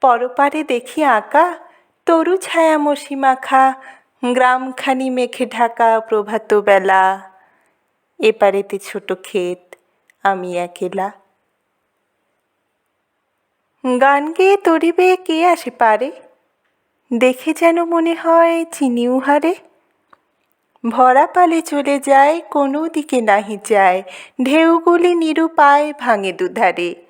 পরপারে দেখি আঁকা। তরু ছায়া মসি মাখা, গ্রামখানি মেঘে ঢাকা প্রভাত বেলা। এপারেতে ছোট ক্ষেত, আমি একেলা। গান গেয়ে তরিবে, কে আসে পারে? দেখে যেন মনে হয় চিনি উহারে। ভরা পালে চলে যায়, কোনো দিকে নাহি যায়। ঢেউগুলি নিরুপায় ভাঙে দুধারে।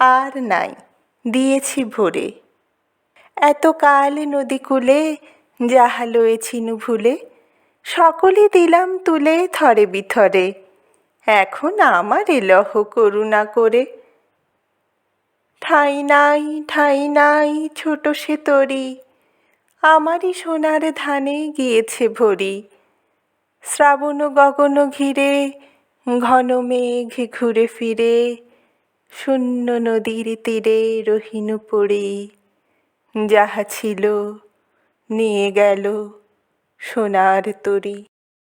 আর নাই, দিয়েছি ভরে। এত কাল নদী কূলে যাহা লয়েছিনু ভুলে, সকলে দিলাম তুলে থরে বিথরে। এখন আমার এলহ করুণা করে। ঠাই নাই ঠাই নাই, ছোট সে তরি, আমারই সোনার ধানে গিয়েছে ভরি। শ্রাবণ গগন ঘিরে, ঘন মেঘ ঘুরে ফিরে শূন্য নদীর তীরে রহিনু পড়ি। যাহা ছিল নিয়ে গেল সোনার তরী।